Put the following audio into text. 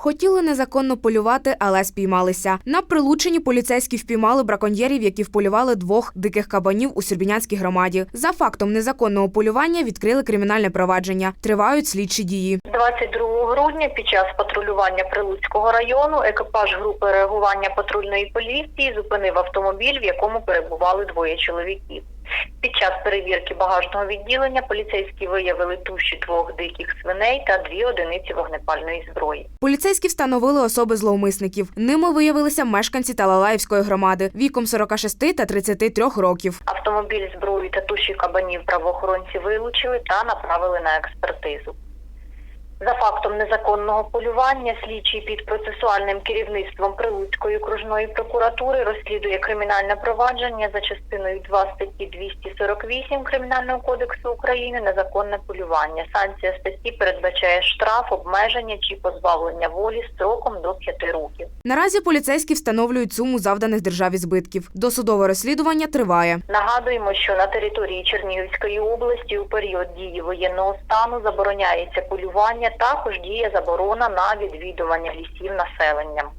Хотіли незаконно полювати, але спіймалися. На прилученні поліцейські впіймали браконьєрів, які вполювали двох диких кабанів у Сюрбінянській громаді. За фактом незаконного полювання відкрили кримінальне провадження. Тривають слідчі дії. 22 грудня під час патрулювання Прилуцького району екіпаж групи реагування патрульної поліції зупинив автомобіль, в якому перебували двоє чоловіків. Під час перевірки багажного відділення поліцейські виявили туші двох диких свиней та дві одиниці вогнепальної зброї. Поліцейські встановили особи зловмисників. Ними виявилися мешканці Талалаївської громади віком 46 та 33 років. Автомобіль зброї та туші кабанів правоохоронці вилучили та направили на експертизу. За фактом незаконного полювання слідчий під процесуальним керівництвом Прилуцької окружної прокуратури розслідує кримінальне провадження за частиною 2 статті 248 Кримінального кодексу України незаконне полювання. Санкція статті передбачає штраф, обмеження чи позбавлення волі строком до 5 років. Наразі поліцейські встановлюють суму завданих державі збитків. Досудове розслідування триває. Нагадуємо, що на території Чернігівської області у період дії воєнного стану забороняється полювання, також діє заборона на відвідування лісів населенням.